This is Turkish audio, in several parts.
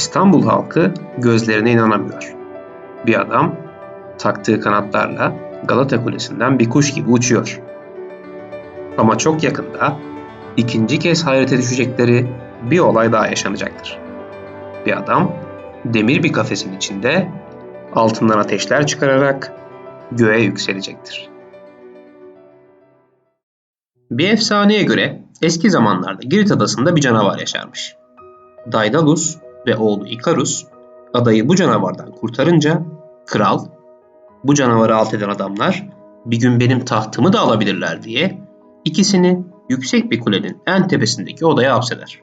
İstanbul halkı gözlerine inanamıyor. Bir adam taktığı kanatlarla Galata Kulesi'nden bir kuş gibi uçuyor. Ama çok yakında ikinci kez hayrete düşecekleri bir olay daha yaşanacaktır. Bir adam demir bir kafesin içinde altından ateşler çıkararak göğe yükselecektir. Bir efsaneye göre eski zamanlarda Girit adasında bir canavar yaşarmış. Daedalus ve oğlu Ikarus adayı bu canavardan kurtarınca kral bu canavarı alt eden adamlar bir gün benim tahtımı da alabilirler diye ikisini yüksek bir kulenin en tepesindeki odaya hapseder.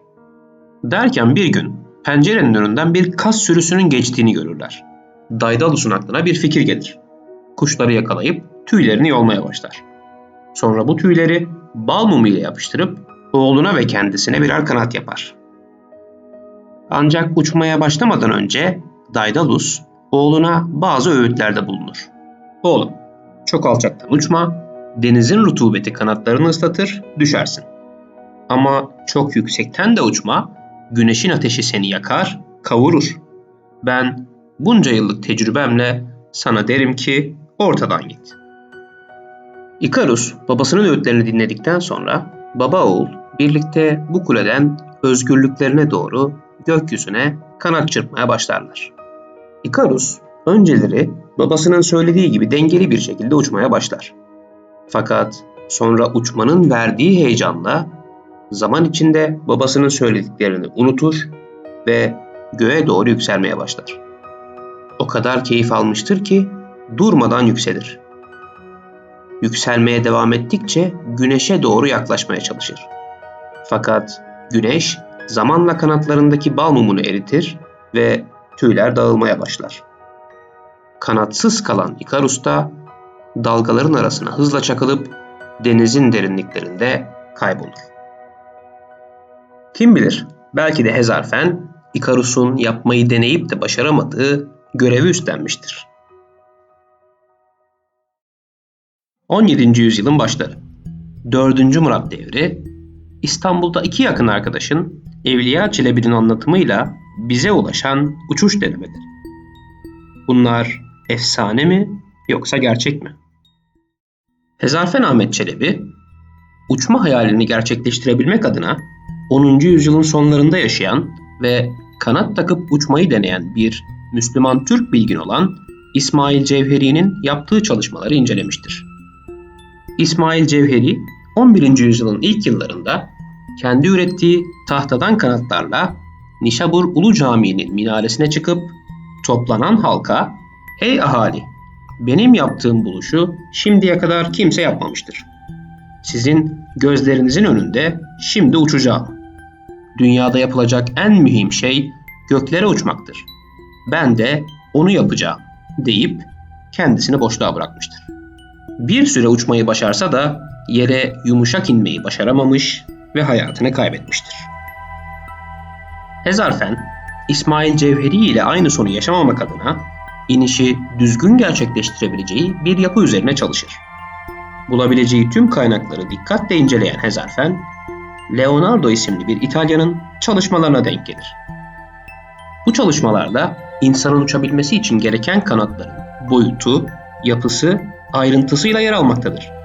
Derken bir gün pencerenin önünden bir kas sürüsünün geçtiğini görürler. Daidalus'un aklına bir fikir gelir. Kuşları yakalayıp tüylerini yolmaya başlar. Sonra bu tüyleri bal mumu ile yapıştırıp oğluna ve kendisine birer kanat yapar. Ancak uçmaya başlamadan önce Daedalus oğluna bazı öğütlerde bulunur. Oğlum, çok alçaktan uçma, denizin rutubeti kanatlarını ıslatır, düşersin. Ama çok yüksekten de uçma, güneşin ateşi seni yakar, kavurur. Ben bunca yıllık tecrübemle sana derim ki ortadan git. Ikarus babasının öğütlerini dinledikten sonra baba oğul birlikte bu kuleden özgürlüklerine doğru gökyüzüne kanat çırpmaya başlarlar. Ikarus önceleri babasının söylediği gibi dengeli bir şekilde uçmaya başlar. Fakat sonra uçmanın verdiği heyecanla zaman içinde babasının söylediklerini unutur ve göğe doğru yükselmeye başlar. O kadar keyif almıştır ki durmadan yükselir. Yükselmeye devam ettikçe güneşe doğru yaklaşmaya çalışır. Fakat güneş zamanla kanatlarındaki bal mumunu eritir ve tüyler dağılmaya başlar. Kanatsız kalan Ikarus da dalgaların arasına hızla çakılıp denizin derinliklerinde kaybolur. Kim bilir belki de Hezarfen Ikarus'un yapmayı deneyip de başaramadığı görevi üstlenmiştir. 17. yüzyılın başları. 4. Murat devri İstanbul'da iki yakın arkadaşın Evliya Çelebi'nin anlatımıyla bize ulaşan uçuş denemeleri. Bunlar efsane mi yoksa gerçek mi? Hezarfen Ahmet Çelebi, uçma hayalini gerçekleştirebilmek adına 10. yüzyılın sonlarında yaşayan ve kanat takıp uçmayı deneyen bir Müslüman Türk bilgin olan İsmail Cevheri'nin yaptığı çalışmaları incelemiştir. İsmail Cevheri 11. yüzyılın ilk yıllarında kendi ürettiği tahtadan kanatlarla Nişabur Ulu Camii'nin minaresine çıkıp toplanan halka "Ey ahali, benim yaptığım buluşu şimdiye kadar kimse yapmamıştır. Sizin gözlerinizin önünde şimdi uçacağım. Dünyada yapılacak en mühim şey göklere uçmaktır. Ben de onu yapacağım." deyip kendisini boşluğa bırakmıştır. Bir süre uçmayı başarsa da yere yumuşak inmeyi başaramamış ve hayatını kaybetmiştir. Hezarfen, İsmail Cevheri ile aynı sonu yaşamamak adına inişi düzgün gerçekleştirebileceği bir yapı üzerine çalışır. Bulabileceği tüm kaynakları dikkatle inceleyen Hezarfen, Leonardo isimli bir İtalyanın çalışmalarına denk gelir. Bu çalışmalarda insanın uçabilmesi için gereken kanatların boyutu, yapısı, ayrıntısıyla yer almaktadır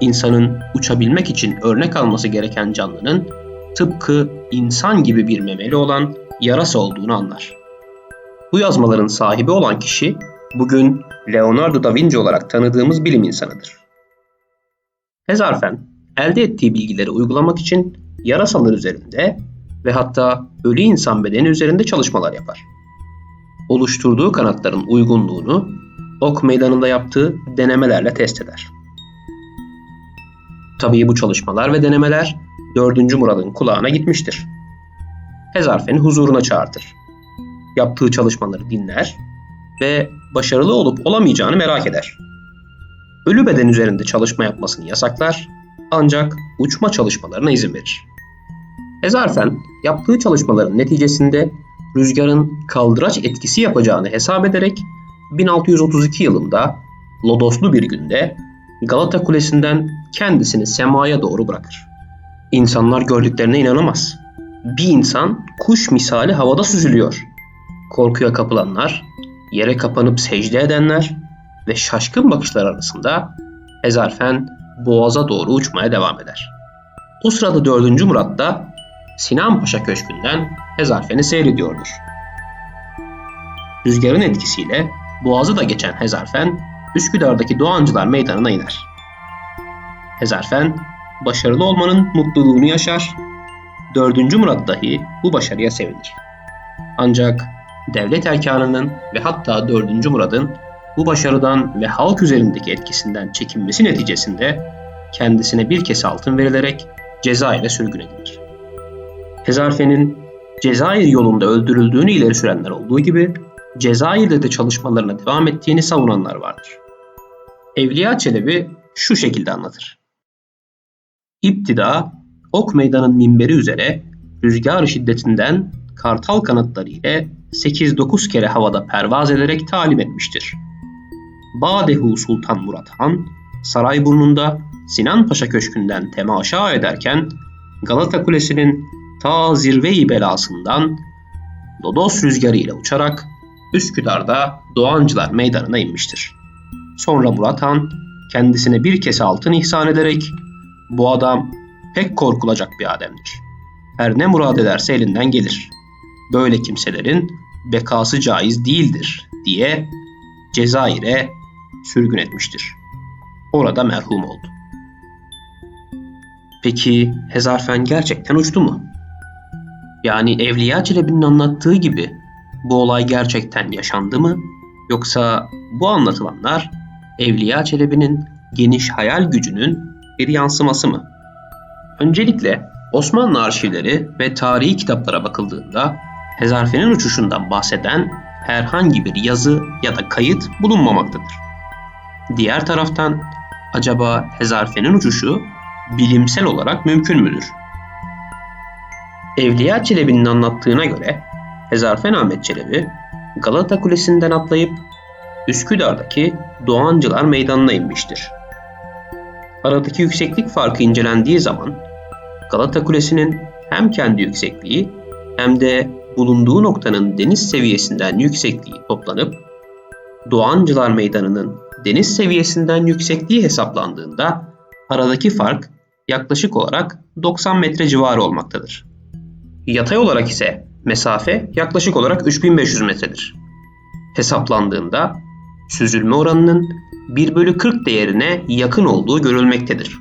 insanın uçabilmek için örnek alması gereken canlının tıpkı insan gibi bir memeli olan yarasa olduğunu anlar. Bu yazmaların sahibi olan kişi bugün Leonardo da Vinci olarak tanıdığımız bilim insanıdır. Hezarfen elde ettiği bilgileri uygulamak için yarasalar üzerinde ve hatta ölü insan bedeni üzerinde çalışmalar yapar. Oluşturduğu kanatların uygunluğunu ok meydanında yaptığı denemelerle test eder. Tabii bu çalışmalar ve denemeler 4. Murad'ın kulağına gitmiştir. Hezarfen'i huzuruna çağırtır. Yaptığı çalışmaları dinler ve başarılı olup olamayacağını merak eder. Ölü beden üzerinde çalışma yapmasını yasaklar ancak uçma çalışmalarına izin verir. Hezarfen yaptığı çalışmaların neticesinde rüzgarın kaldıraç etkisi yapacağını hesap ederek 1632 yılında Lodoslu bir günde Galata Kulesi'nden kendisini semaya doğru bırakır. İnsanlar gördüklerine inanamaz. Bir insan kuş misali havada süzülüyor korkuya kapılanlar, yere kapanıp secde edenler ve şaşkın bakışlar arasında Hezarfen boğaza doğru uçmaya devam eder. O sırada 4. Murat da Sinan Paşa Köşkü'nden Hezarfen'i seyrediyordur. Rüzgarın etkisiyle boğazı da geçen Hezarfen, Üsküdar'daki Doğancılar Meydanı'na iner. Hezarfen, başarılı olmanın mutluluğunu yaşar, 4. Murat dahi bu başarıya sevinir. Ancak devlet erkanının ve hatta 4. Murad'ın bu başarıdan ve halk üzerindeki etkisinden çekinmesi neticesinde kendisine bir kese altın verilerek Cezayir'e sürgün edilir. Hezarfen'in Cezayir yolunda öldürüldüğünü ileri sürenler olduğu gibi Cezayir'de de çalışmalarına devam ettiğini savunanlar vardır. Evliya Çelebi şu şekilde anlatır. İptida ok meydanın minberi üzere rüzgar şiddetinden kartal kanatları ile 8-9 kere havada pervaz ederek talim etmiştir. Badehu Sultan Murat Han, Sarayburnu'nda Sinan Paşa Köşkü'nden temaşa ederken Galata Kulesi'nin ta zirve-i belasından Lodos rüzgarı ile uçarak Üsküdar'da Doğancılar Meydanı'na inmiştir. Sonra Murat Han kendisine bir kese altın ihsan ederek bu adam pek korkulacak bir ademdir. Her ne murad ederse elinden gelir. Böyle kimselerin bekası caiz değildir diye Cezayir'e sürgün etmiştir. Orada merhum oldu. Peki Hezarfen gerçekten uçtu mu? Yani Evliya Çelebi'nin anlattığı gibi bu olay gerçekten yaşandı mı? Yoksa bu anlatılanlar Evliya Çelebi'nin geniş hayal gücünün bir yansıması mı? Öncelikle Osmanlı arşivleri ve tarihi kitaplara bakıldığında Hezarfen'in uçuşundan bahseden herhangi bir yazı ya da kayıt bulunmamaktadır. Diğer taraftan acaba Hezarfen'in uçuşu bilimsel olarak mümkün müdür? Evliya Çelebi'nin anlattığına göre Hezarfen Ahmet Çelebi Galata Kulesi'nden atlayıp Üsküdar'daki Doğancılar Meydanı'na inmiştir. Aradaki yükseklik farkı incelendiği zaman Galata Kulesi'nin hem kendi yüksekliği hem de bulunduğu noktanın deniz seviyesinden yüksekliği toplanıp Doğancılar Meydanı'nın deniz seviyesinden yüksekliği hesaplandığında aradaki fark yaklaşık olarak 90 metre civarı olmaktadır. Yatay olarak ise mesafe yaklaşık olarak 3500 metredir. Hesaplandığında süzülme oranının 1 bölü 40 değerine yakın olduğu görülmektedir.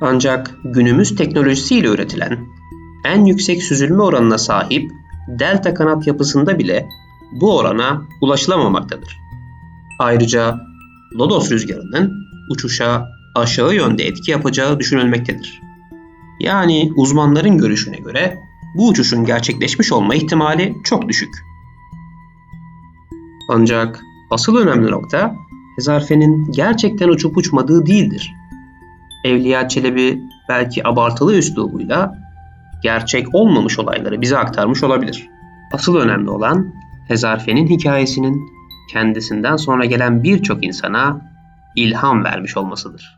Ancak günümüz teknolojisiyle üretilen en yüksek süzülme oranına sahip delta kanat yapısında bile bu orana ulaşılamamaktadır. Ayrıca lodos rüzgarının uçuşa aşağı yönde etki yapacağı düşünülmektedir. Yani uzmanların görüşüne göre bu uçuşun gerçekleşmiş olma ihtimali çok düşük. Ancak asıl önemli nokta Hezarfen'in gerçekten uçup uçmadığı değildir. Evliya Çelebi belki abartılı üslubuyla gerçek olmamış olayları bize aktarmış olabilir. Asıl önemli olan Hezarfen'in hikayesinin kendisinden sonra gelen birçok insana ilham vermiş olmasıdır.